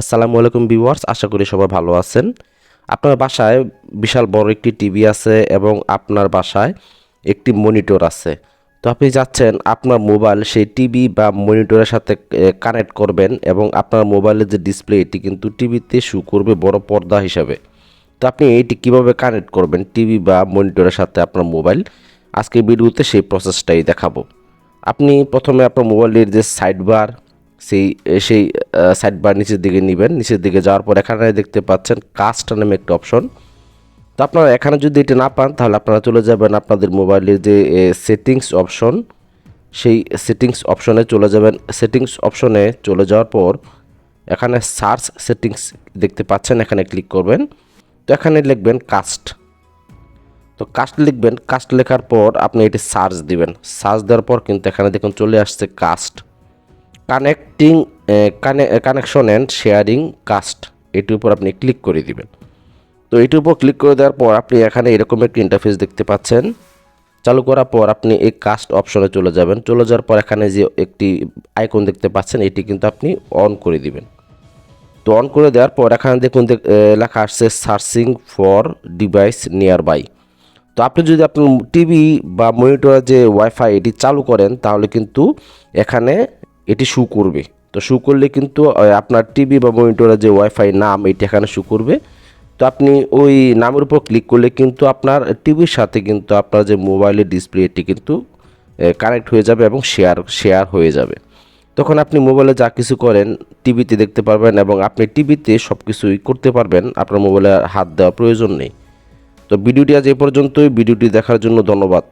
আসসালামু আলাইকুম ভিউয়ার্স, আশা করি সবাই ভালো আছেন। আপনার বাসায় বিশাল বড় একটি টিভি আছে এবং আপনার বাসায় একটি মনিটর আছে। তো আপনি যাচ্ছেন, আপনার মোবাইল সেই টিভি বা মনিটরের সাথে কানেক্ট করবেন এবং আপনার মোবাইলের যে ডিসপ্লে, এটি কিন্তু টিভিতে শু করবে বড় পর্দা হিসাবে। তো আপনি এইটি কীভাবে কানেক্ট করবেন টিভি বা মনিটরের সাথে আপনার মোবাইল? আজকে ভিডিওতে সেই প্রসেসটাই দেখাবো। আপনি প্রথমে আপনার মোবাইলের যে সাইড বার সেই সেই সাইড বার নিচের দিকে নেবেন। নিচের দিকে যাওয়ার পর এখানে দেখতে পাচ্ছেন কাস্ট নামে একটা অপশন তো আপনারা এখানে যদি এটা না পান, তাহলে আপনারা চলে যাবেন আপনাদের মোবাইলের যে সেটিংস অপশন সেই সেটিংস অপশনে চলে যাবেন। সেটিংস অপশনে চলে যাওয়ার পর এখানে সার্চ সেটিংস দেখতে পাচ্ছেন, এখানে ক্লিক করবেন। তো এখানে লিখবেন কাস্ট তো কাস্ট লিখবেন। কাস্ট লেখার পর আপনি এটি সার্চ দিবেন। সার্চ দেওয়ার পর কিন্তু এখানে দেখুন চলে আসছে cast connecting connection and sharing cast. এটির উপর আপনি ক্লিক করে দিবেন। তো এটির উপর ক্লিক করে দেওয়ার পর আপনি এখানে এরকম একটি ইন্টারফেস দেখতে পাচ্ছেন। চালু করার পর আপনি এই কাস্ট অপশনে চলে যাবেন। চলে যাওয়ার পর এখানে যে একটি আইকন দেখতে পাচ্ছেন, এটি কিন্তু আপনি অন করে দিবেন। তো অন করে দেওয়ার পর এখানে দেখুন লেখা আসছে searching for device nearby তো আপনি যদি আপনার টিভি বা মনিটরের যে ওয়াইফাই এটি চালু করেন, তাহলে কিন্তু এখানে এটি শু করবে। তো শু করলে কিন্তু আপনার টিভি বা মনিটরের যে ওয়াইফাই নাম এটি এখানে শু করবে। তো আপনি ওই নামের উপর ক্লিক করলে কিন্তু আপনার টিভির সাথে কিন্তু আপনার যে মোবাইলের ডিসপ্লে এটি কিন্তু কানেক্ট হয়ে যাবে এবং শেয়ার শেয়ার হয়ে যাবে। তখন আপনি মোবাইলে যা কিছু করেন টিভিতে দেখতে পারবেন এবং আপনি টিভিতে সব কিছুই করতে পারবেন। আপনার মোবাইলে হাত দেওয়ার প্রয়োজন নেই। তো ভিডিওটি আজ এ পর্যন্তই। ভিডিওটি দেখার জন্য ধন্যবাদ।